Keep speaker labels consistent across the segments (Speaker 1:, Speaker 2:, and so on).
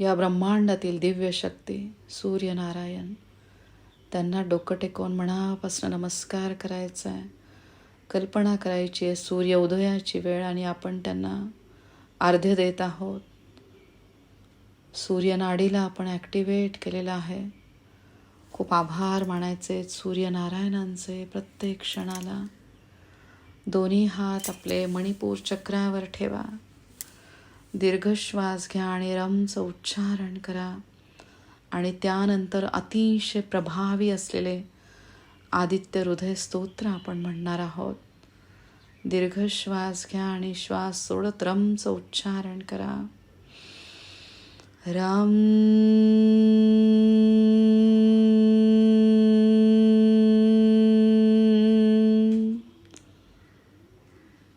Speaker 1: या ब्रह्मांडातील दिव्य शक्ती सूर्यनारायण. त्यांना डोकं टेकवून मनापासून नमस्कार करायचा आहे. कल्पना करायची आहे सूर्य उदयाची वेळ आणि आपण त्यांना अर्ध्य देत आहोत. सूर्यनाडीला आपण ॲक्टिवेट केलेलं आहे. खूप आभार मानायचे सूर्यनारायणांचे प्रत्येक क्षणाला. दोन्ही हात आपले मणिपूर चक्रावर ठेवा. दीर्घ श्वास घ्या आणि रमचं उच्चारण करा. आणि त्यानंतर अतिशय प्रभावी असलेले आदित्य हृदय स्तोत्र आपण म्हणणार आहोत. दीर्घ श्वास घ्या आणि श्वास सोडत रमचं उच्चारण करा. रम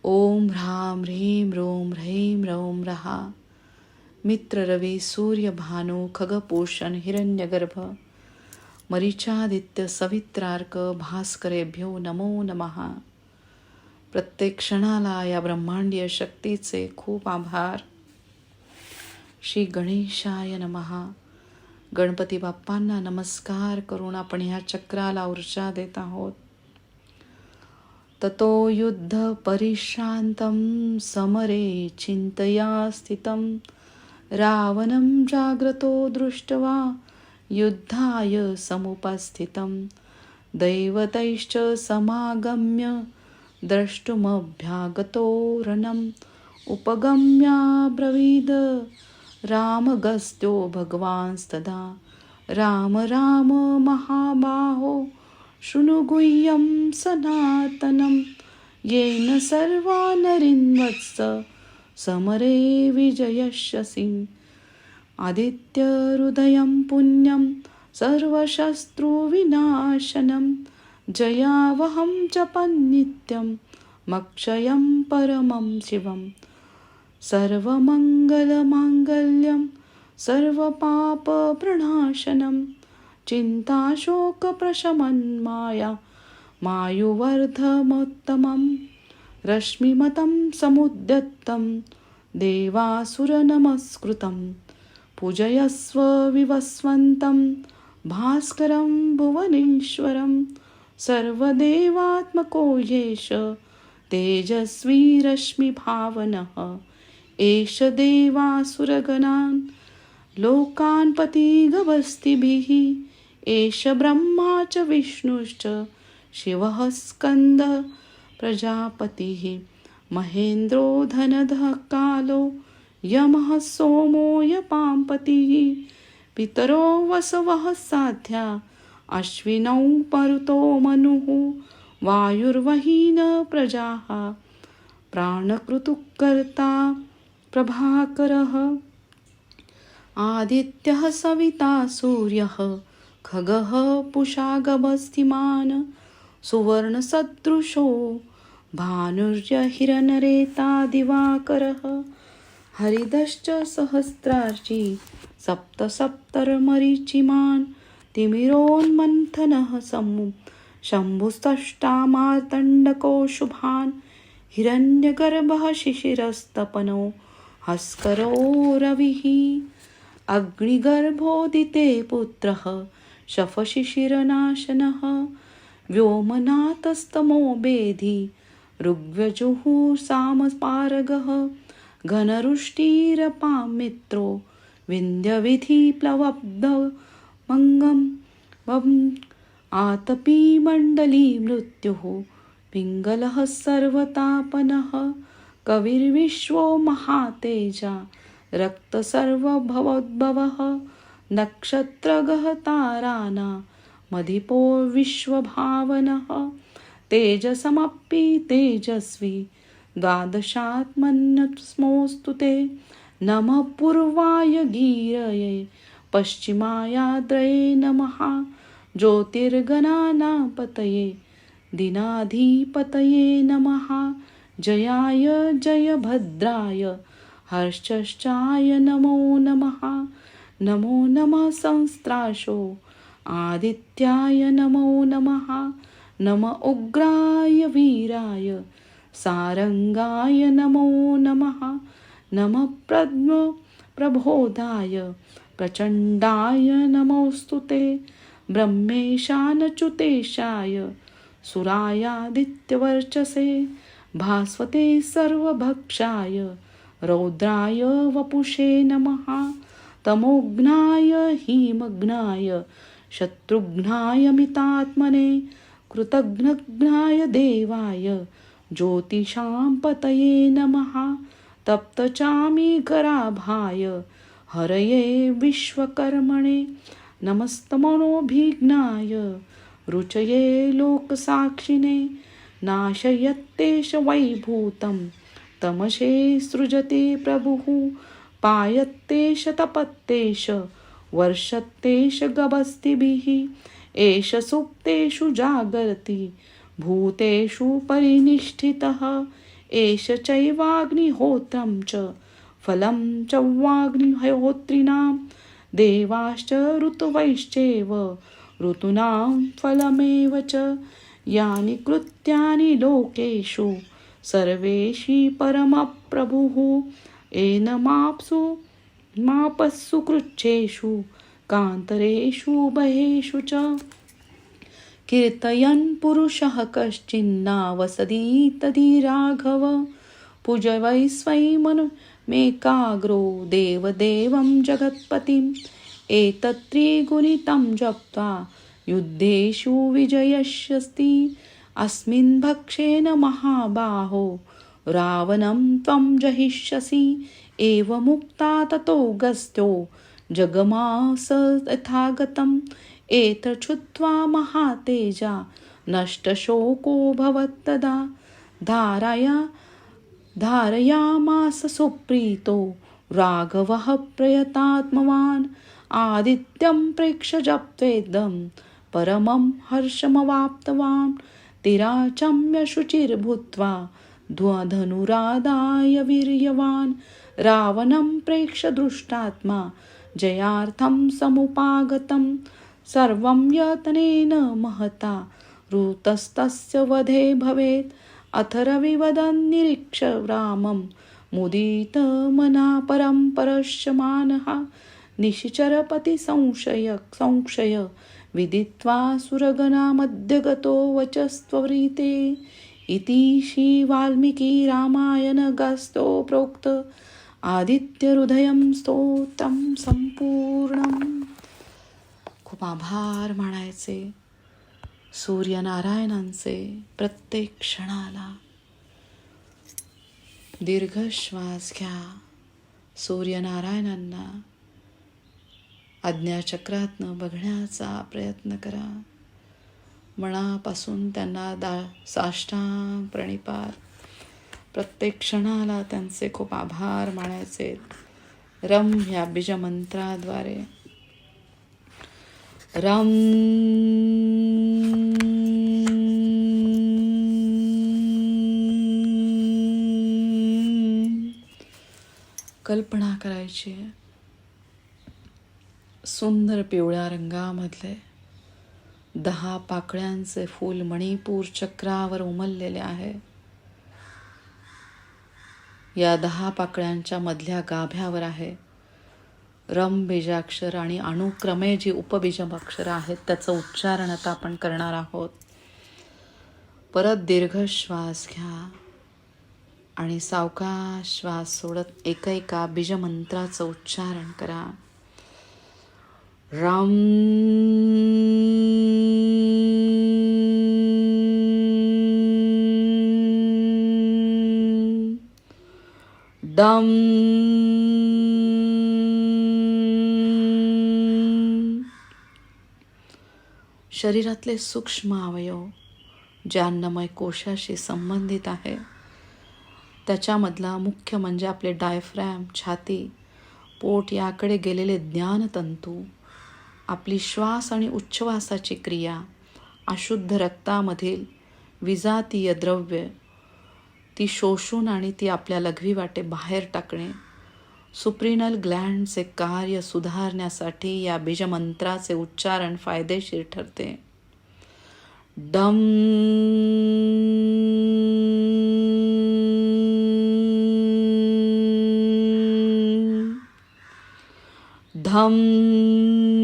Speaker 1: ओम ह्राम ह्रीं रोम ह्रैं रौं। रहा मित्र रवी सूर्य भानु खगपोषण हिरण्यगर्भ। मरीचादित्य सवित्रार्क भास्करेभ्यो नमो नमः। प्रत्येक क्षणाला या ब्रह्मांडीय शक्तीचे खूप आभार। श्री गणेशाय नमहा गणपती बाप्पांना नमस्कार करून आपण ह्या चक्राला ऊर्जा देत आहोत। ततो युद्धपरिश्रान्तं समरे चिन्तया स्थितं। रावणं जाग्रतो दृष्ट्वा युद्धाय समुपस्थितं। दैवतैश्च समागम्य द्रष्टुमभ्यागतो रणम्। उपगम्याब्रवीद रामगस्त्यो भगवांस्तदा। राम राम महाबाहो। शृणुगुह्यं सनातनं। येन सर्वा नरिन्वत्स समरे विजयस्यसि आदित्यहृदयं पुण्यं सर्वशत्रुविनाशनं जयावहं जपन्नित्यं मक्षयं परमं शिवं सर्वमङ्गलमाङ्गल्यं सर्वपापप्रणाशनं चिन्ताशोकप्रशमन्माया मायुवर्धमोत्तमं रश्मिमतं समुद्यत्तं देवासुरनमस्कृतं पूजयस्व विवस्वन्तं भास्करं भुवनेश्वरं सर्वदेवात्मको येष तेजस्वी रश्मिभावनः एष देवासुरगणान् लोकान् पतिगवस्तिभिः एष ब्रह्मा च विष्णुश्च शिवः स्कन्दः प्रजापतिः। महेन्द्रो धनधः कालो यमः सोमो यपाम्पतिः। पितरो वसवः साध्या अश्विनौ मरुतो मनुः। वायुर्वहीन प्रजाः प्राणकृतुकर्ता प्रभाकरः। आदित्यः सविता सूर्यः। खगः पुषागमस्तिमान् सुवर्णसदृशो भानुर्यहिरनरेता दिवाकरः हरिदश्च सहस्रार्ची सप्तसप्तर्मरीचिमान् तिमिरोन्मन्थनः सम्मु शम्भुस्तष्टामार्तण्डको शुभान् हिरण्यगर्भः शिशिरस्तपनो हस्करो रविः। अग्निगर्भोदिते पुत्रः शफशिशिरनाशनः व्योमनातस्तमो बेधि ऋग्व्यजुः घनरुष्टिरपां मित्रो विन्ध्यविधिप्लवब्धमङ्गं वम् आतपीमण्डली मृत्युः पिङ्गलः सर्वतापनः कविर्विश्वो महातेजा रक्तसर्वभवोद्भवः नक्षत्रगहताराना मधिपो विश्वभावनः। तेजसमपि तेजस्वी द्वादशात्मन्यस्मोऽस्तु ते। नमः पूर्वाय गीरये पश्चिमायाद्रये नमः। ज्योतिर्गणानापतये दिनाधिपतये नमः। जयाय जयभद्राय हर्षश्चाय नमो नमः। नमो नमः संस्त्राशो। आदित्याय नमो नमः। नम उग्राय वीराय। सारङ्गाय नमो नमः। नमः प्रद्म प्रबोधाय। प्रचण्डाय नमोऽस्तु ते। ब्रह्मेशानच्युतेशाय। सुरायादित्यवर्चसे। भास्वते सर्वभक्षाय। रौद्राय वपुषे नमः। तमोघ्नाय हिमघ्नाय शत्रुघ्नाय मितात्मने कृतघ्नघ्नाय देवाय ज्योतिषां पतये नमः तप्तचामीकराभाय हरये विश्वकर्मणे नमस्तमनोभिघ्नाय रुचये लोकसाक्षिणे नाशयत्तेष वैभूतं तमशे सृजते प्रभुः पायत्तेष तपत्तेष वर्षत्तेष गभस्तिभिः एष सुप्तेषु जागर्ति भूतेषु परिनिष्ठितः एष चैवाग्निहोत्रं च फलं च वाग्निहोत्रिणां देवाश्च ऋतुवैश्चैव ऋतूनां फलमेव च यानि कृत्यानि लोकेषु सर्वेषि परमप्रभुः एनमाप्सु मापस्सु कृच्छेषु कान्तरेषु बहेषु च। कीर्तयन् पुरुषः कश्चिन्नावसदी तदि राघव पूज वै मेकाग्रो देवदेवं जगत्पतिम्। एतत्त्रिगुणितं जप्त्वा युद्धेषु विजयस्यस्ति अस्मिन् भक्षेन महाबाहो रावणं त्वं जहिष्यसि एवमुक्ता ततो गस्त्यो जगमास यथागतम् एतच्छुत्वा महातेजा नष्टशोको भवत्तदा धाराया धारयामास सुप्रीतो राघवः प्रयतात्मवान् आदित्यं प्रेक्ष जप्त्वेदं परमं हर्षमवाप्तवान् तिराचम्य शुचिर्भूत्वा ध्वधनुरादाय वीर्यवान्। रावणं प्रेक्ष दृष्टात्मा जयार्थं समुपागतं सर्वं यतनेन महता। ऋतस्तस्य वधे भवेत् अथ रविवदन्निरीक्ष रामं। मुदितमना परं परश्यमानः निशिचरपति संशय संशय। विदित्वा सुरगणामध्यगतो वचस्त्वरीते। इति श्री रामायण रामायणगस्तो प्रोक्त आदित्यहृदयं स्तोत्रं संपूर्णम खूप आभार म्हणायचे सूर्यनारायणांचे प्रत्येक क्षणाला। दीर्घ श्वास घ्या सूर्यनारायणांना। आज्ञाचक्रातनं बघण्याचा प्रयत्न करा। मनापासून त्यांना दा साष्टांग प्रणिपात प्रत्येक क्षणाला त्यांचे खूप आभार मानायचे. रम ह्या बीजमंत्राद्वारे. रम कल्पना करायची. सुंदर पिवळ्या रंगामधले. दहा पाकळ्यांचे फूल मणिपूर चक्रावर उमललेले आहे. या दहा पाकळ्यांच्या मधल्या गाभ्यावर आहे. रम बीजाक्षर आणि अनुक्रमे जी उपबीजम आहेत त्याचं उच्चारण आता आपण करणार आहोत. परत दीर्घ श्वास घ्या आणि सावका श्वास सोडत एका एका बीजमंत्राचं उच्चारण करा. रम दम शरीरातले सूक्ष्म अवयव जे अन्नमय कोशाशी संबंधित आहे. त्याच्यामधला मुख्य म्हणजे आपले डायफ्रॅम छाती पोट याकडे गेलेले ज्ञानतंतू आपली श्वास आणि उच्छ्वासाची क्रिया अशुद्ध रक्तामधील विजातीय द्रव्य ती शोषून आणि ती आपल्या लघवी वाटे बाहेर टाकणे. सुप्रिनल ग्लँडचे कार्य सुधारण्यासाठी या बीजमंत्राचे उच्चारण फायदेशीर ठरते. डम. धम.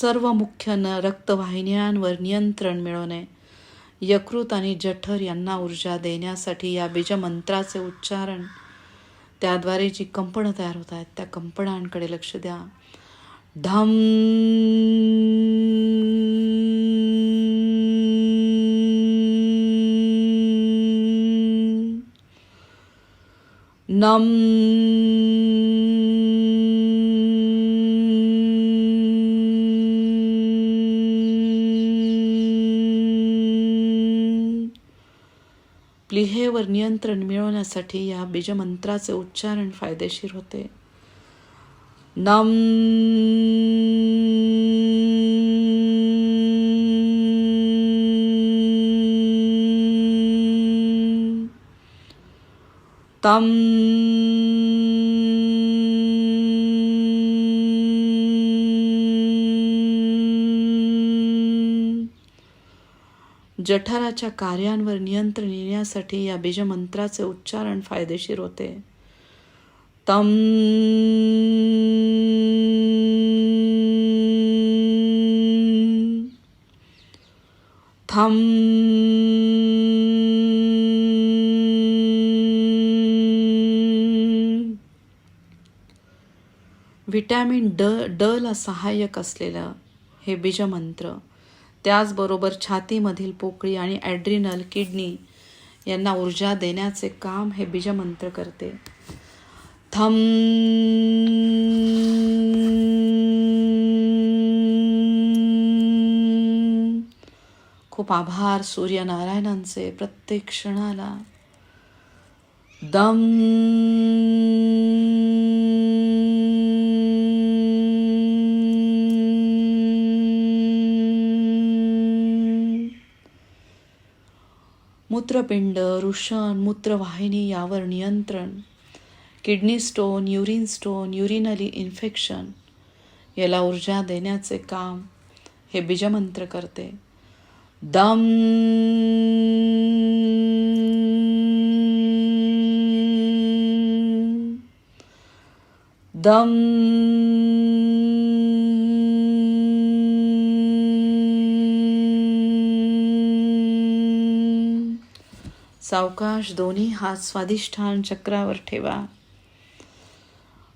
Speaker 1: सर्व मुख्य न रक्तवाहिन्यांवर नियंत्रण मिळवणे यकृत आणि जठर यांना ऊर्जा देण्यासाठी या बीजमंत्राचे उच्चारण त्याद्वारे जी कंपनं तयार होत आहेत त्या कंपनांकडे लक्ष द्या. ढम. नम. प्लिहेवर नियंत्रण मिळवण्यासाठी या बीजमंत्राचे उच्चारण फायदेशीर होते. नम तम जठराच्या कार्यांवर नियंत्रण येण्यासाठी या बीजमंत्राचे उच्चारण फायदेशीर होते. तम थम व्हिटॅमिन ड डला सहाय्यक असलेलं हे बीजमंत्र त्याचबरोबर छातीमधील पोकळी आणि ॲड्रिनल किडनी यांना ऊर्जा देण्याचे काम हे बीजमंत्र करते. थम खूप आभार सूर्यनारायणांचे प्रत्येक क्षणाला. दम मूत्रपिंड वृषण मूत्रवाहिनी यावर नियंत्रण. Kidney stone urine stone urinary infection याला ऊर्जा देण्याचे काम हे बीजमंत्र करते. दम! दम! सावकाश दोन्ही हात स्वादिष्ठान चक्रावर ठेवा.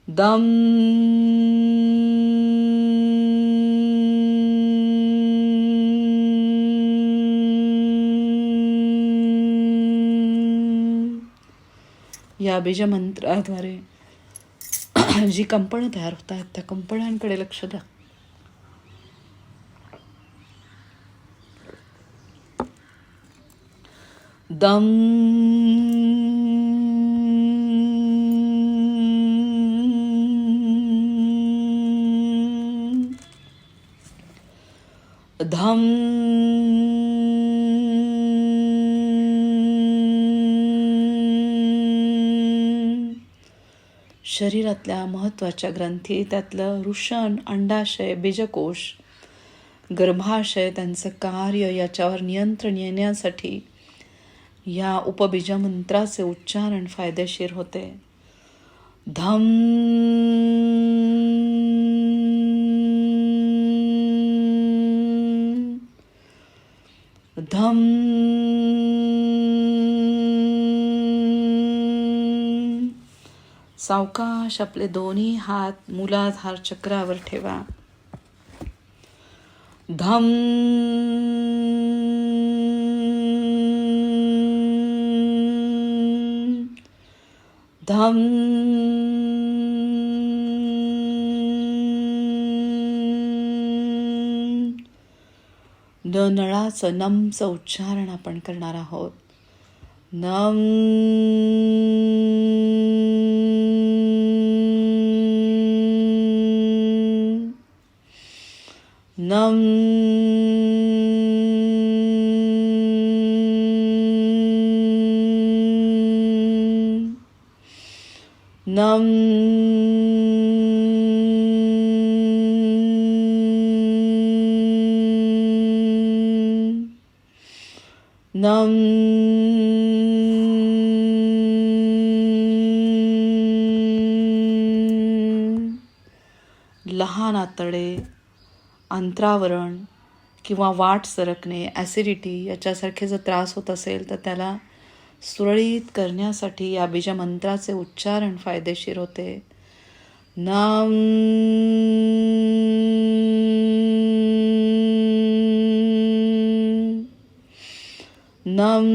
Speaker 1: दम. या बीजमंत्राद्वारे जी कंपनं तयार होत आहेत त्या कंपन्यांकडे लक्ष द्या. दम। धम। शरीरातल्या महत्त्वाच्या ग्रंथी त्यातलं ऋषण अंडाशय बीजकोश गर्भाशय त्यांचं कार्य याच्यावर नियंत्रण येण्यासाठी या उपबीजमंत्राचे उच्चारण फायदेशीर होते. धम धम सावकाश आपले दोन्ही हात मुलाधार चक्रावर ठेवा. धम धम। न नळाचं नमचं उच्चारण आपण करणार आहोत. नम नम। नम। लहान आतडे अंतरावरण किंवा वाट सरकणे ॲसिडिटी याच्यासारखे जर त्रास होत असेल तर त्याला सुरळीत करण्यासाठी या बीजमंत्राचे उच्चारण फायदेशीर होते. नम nam.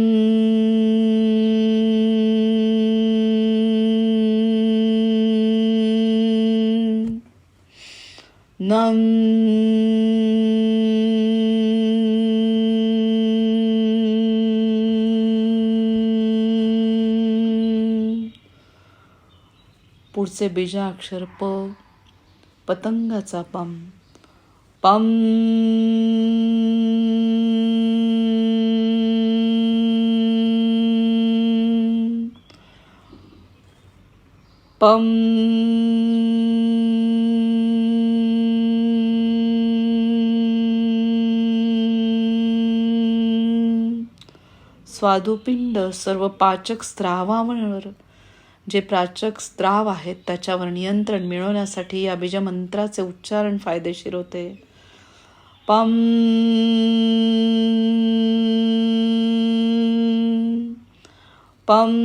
Speaker 1: नम पुढचे बीजाक्षर प. पतंगाचा पम. पम. पम स्वादुपिंड सर्व पाचक स्त्रावावर जे प्राचक स्त्राव आहेत त्याच्यावर नियंत्रण मिळवण्यासाठी या बीजमंत्राचे उच्चारण फायदेशीर होते. पम पम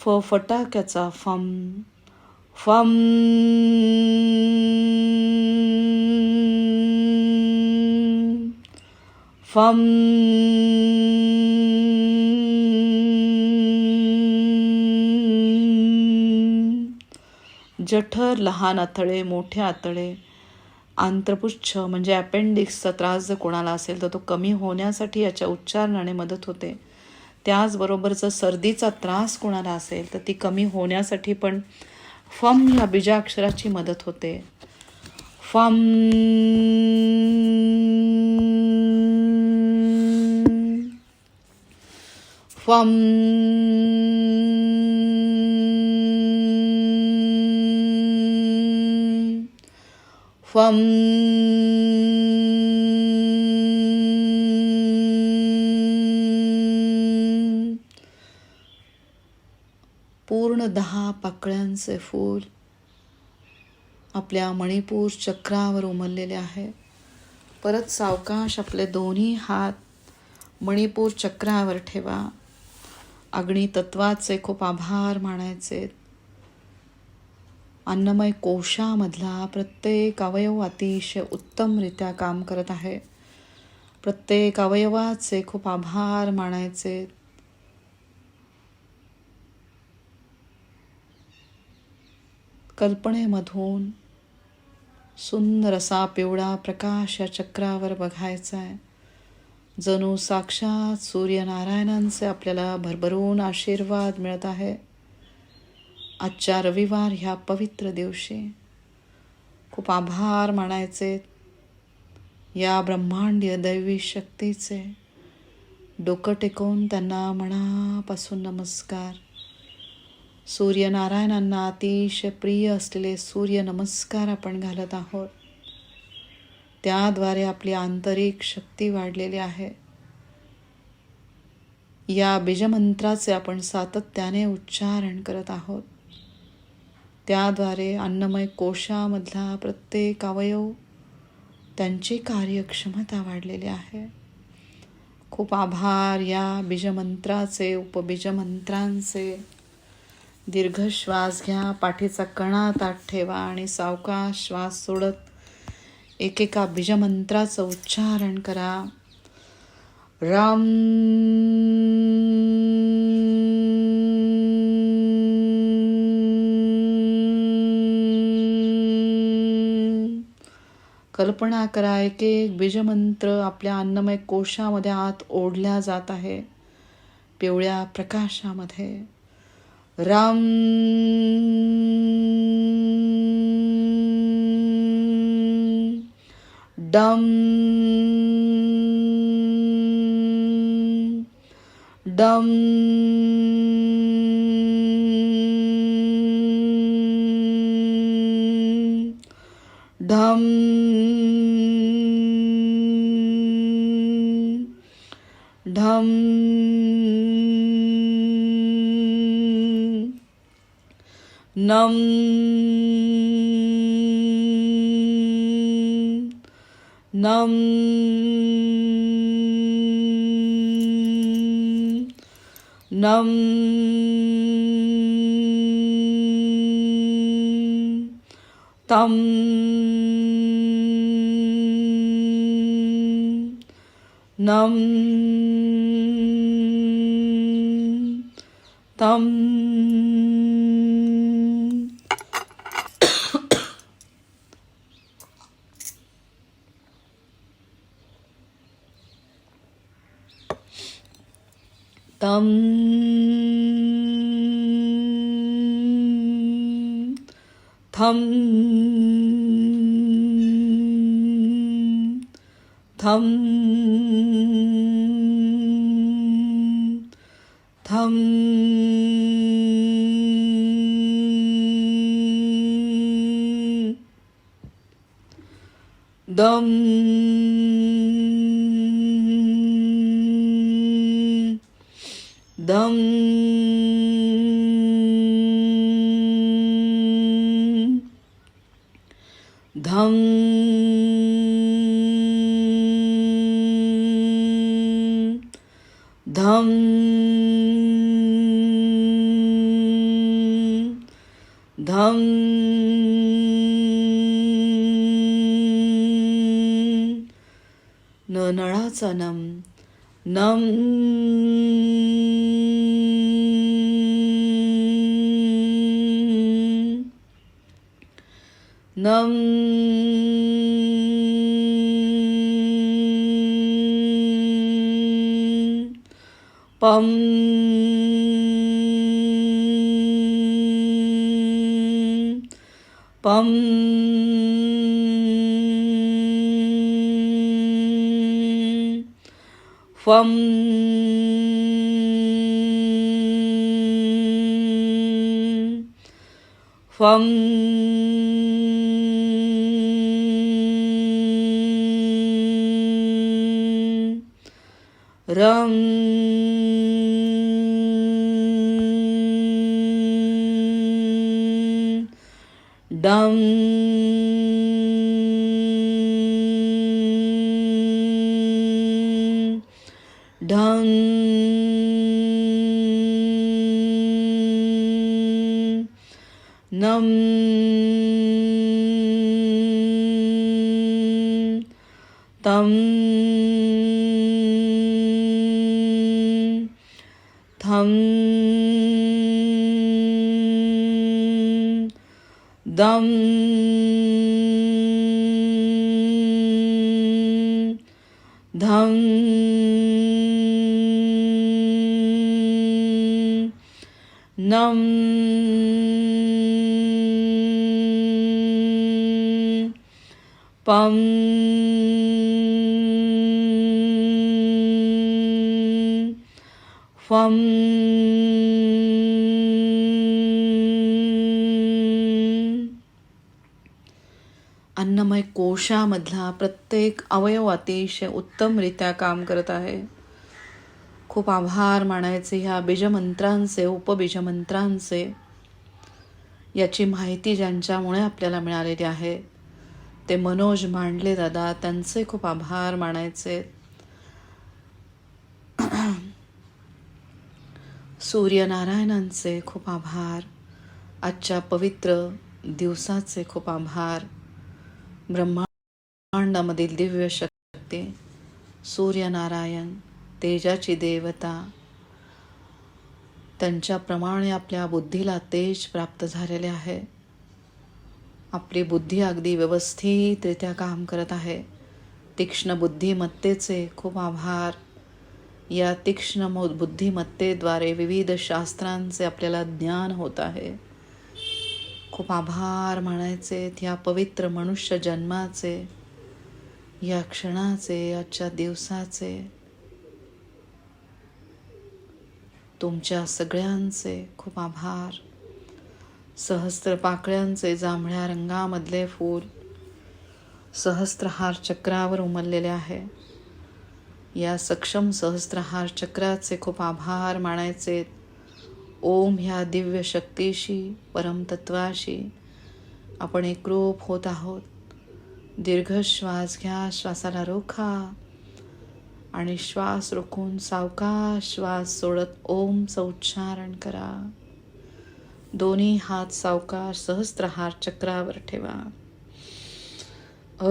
Speaker 1: फ फटाक्याचा फम फम फम जठर लहान आतळे मोठे आतळे आंत्रपुच्छ म्हणजे अपेंडिक्सचा त्रास जर कोणाला असेल तर तो कमी होण्यासाठी याच्या उच्चारणाने मदत होते. त्याचबरोबर जर सर्दीचा त्रास कोणाला असेल तर ती कमी होण्यासाठी पण फम या बीजाक्षराची मदत होते. फम फम फम पाकळ्यांचे फूल आपल्या मणिपूर चक्रावर उमललेले आहे. परत सावकाश आपले दोन्ही हात मणिपूर चक्रावर ठेवा. अग्नी तत्वाचे खूप आभार मानायचे. अन्नमय कोशामधला प्रत्येक अवयव अतिशय उत्तमरित्या काम करत आहे. प्रत्येक अवयवाचे खूप आभार मानायचे. कल्पनेमधून सुंदर असा पिवळा प्रकाश या चक्रावर बघायचा आहे जणू साक्षात सूर्यनारायणांचे आपल्याला भरभरून आशीर्वाद मिळत आहे. आजच्या रविवार ह्या पवित्र दिवशी. खूप आभार मानायचे. या ब्रह्मांडीय दैवी शक्तीचे डोकं टेकवून त्यांना मनापासून नमस्कार. सूर्यनारायणांना अतिशय प्रिय असलेले सूर्य नमस्कार आपण घालत आहोत. त्याद्वारे आपली आंतरिक शक्ती वाढलेली आहे. या बीजमंत्राचे आपण सातत्याने उच्चारण करत आहोत. त्याद्वारे अन्नमय कोशामधला प्रत्येक अवयव त्यांची कार्यक्षमता वाढलेली आहे. खूप आभार या बीजमंत्राचे उपबीजमंत्रांचे. दीर्घ श्वास घ्या पाठीचा कणा ताट ठेवा आणि सावका श्वास सोडत एकेका बीजमंत्राचं उच्चारण करा. राम कल्पना करा एक एक बीजमंत्र आपल्या अन्नमय कोशामध्ये आत ओढल्या जात आहे पिवळ्या प्रकाशामध्ये. राम डम डम ढम ढम नम नम नम तं नं तं तं धम धम न नळाचा नम नम नम पम पम फम फम रम पम। फम। अन्नमय कोशामधला प्रत्येक अवयव अतिशय उत्तमरित्या काम करत आहे. खूप आभार मानायचे ह्या बीजमंत्रांचे उपबीजमंत्रांचे. याची माहिती ज्यांच्यामुळे आपल्याला मिळालेली आहे. ते मनोज मांडले दादा. त्यांचे खूप आभार मानायचे. सूर्यनारायणांचे खूप आभार. आजच्या पवित्र दिवसाचे खूप आभार. ब्रह्मांडामधील दिव्य शक्ती सूर्यनारायण तेजाची देवता त्यांच्याप्रमाणे आपल्या बुद्धीला तेज प्राप्त झालेले आहे. आपली बुद्धी अगदी व्यवस्थितरित्या काम करत आहे. तीक्ष्ण बुद्धिमत्तेचे खूप आभार. या तीक्ष्ण बुद्धिमत्तेद्वारे विविध शास्त्रांचे आपल्याला ज्ञान होत आहे. खूप आभार म्हणायचे या पवित्र मनुष्य जन्माचे या क्षणाचे आजच्या दिवसाचे. तुमच्या सगळ्यांचे खूप आभार. सहस्त्र पाकळ्यांचे जांभळ्या रंगामधले फूल सहस्त्रहार चक्रावर उमललेले आहे. या सक्षम सहस्त्रहार चक्राचे खूप आभार मानायचे. ओम ह्या दिव्य शक्तीशी परमतत्वाशी आपण एकरूप होत आहोत. दीर्घ श्वास घ्या श्वासाला रोखा आणि श्वास रोखून सावकाश श्वास सोडत ओमचं उच्चारण करा. दोन्ही हात सावकार सहस्त्रहार चक्रावर ठेवा. अ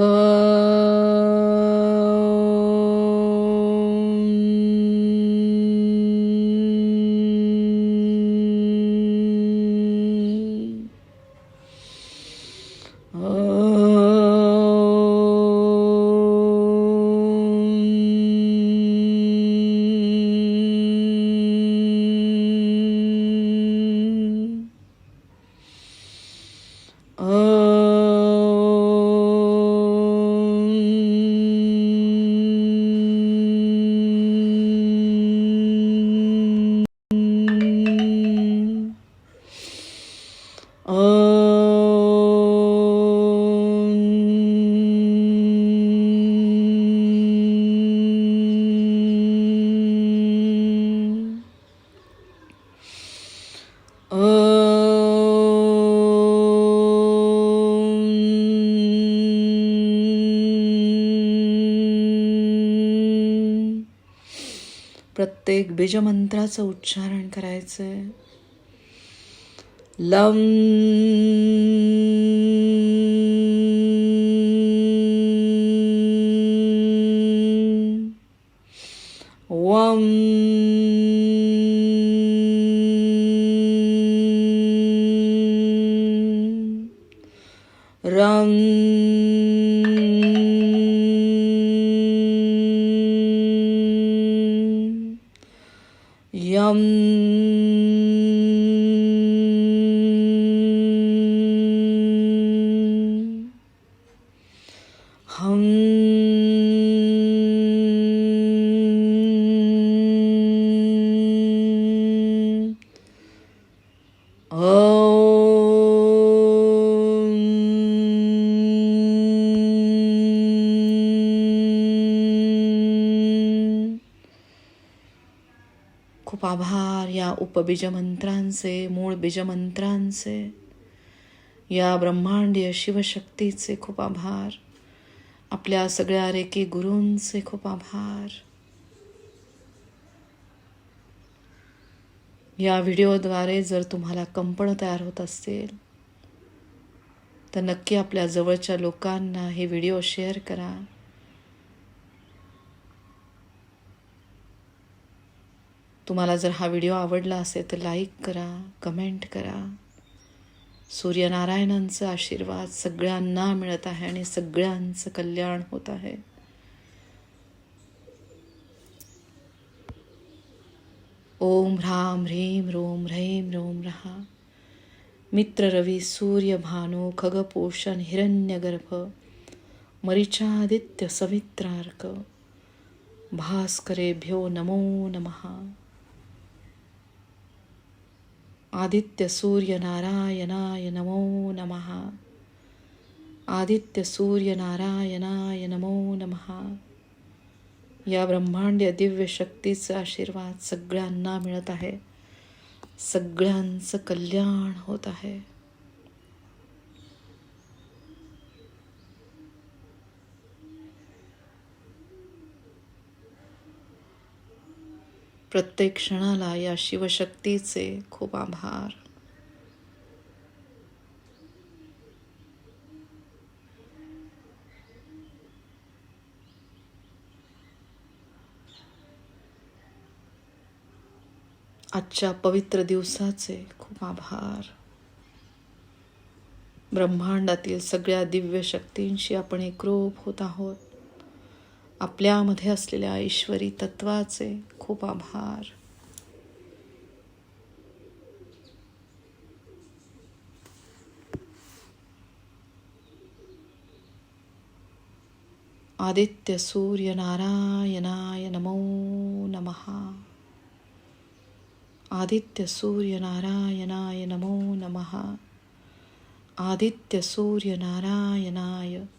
Speaker 1: प्रत्येक बीजमंत्राचं उच्चारण करायचं लम या उपबीजमंत्रांचे मूळ बीजमंत्रांचे. या ब्रह्मांडीय शिवशक्तीचे खूप आभार. आपल्या सगळ्या रेकी गुरूंचे खूप आभार. या व्हिडिओद्वारे जर तुम्हाला कंपन तयार होत असेल तर नक्की आपल्या जवळच्या लोकांना हे व्हिडिओ शेअर करा. तुम्हाला जर हा व्हिडिओ आवडला असेल तर लाईक करा कमेंट करा. सूर्यनारायणांचा आशीर्वाद सगळ्यांना मिळत आहे आणि सगळ्यांचं कल्याण होत आहे. ओम ह्राम ह्रीम रोम ह्रैम रोम रहा मित्र रवी सूर्य भानु खगपोषण हिरण्यगर्भ मरिचादित्य सवित्रार्क। भास्करेभ्यो नमो नमः। आदित्य सूर्य नारायणाय नमो नमः। आदित्य सूर्य नारायणाय नमो नमः। या ब्रह्मांड्य दिव्य शक्तीचा आशीर्वाद सगळ्यांना मिळत आहे. सगळ्यांचं कल्याण होत आहे. प्रत्येक क्षणाला या शिवशक्तीचे खूप आभार. आजच्या पवित्र दिवसाचे खूप आभार. ब्रह्मांडातील सगळ्या दिव्य शक्तींशी आपण एकरूप होत आहोत. आपल्यामध्ये असलेल्या ईश्वरी तत्वाचे खूप आभार. आदित्य सूर्य नारायणाय नमो नमः. आदित्य सूर्य नारायणाय नमो नमः. आदित्य सूर्य नारायणाय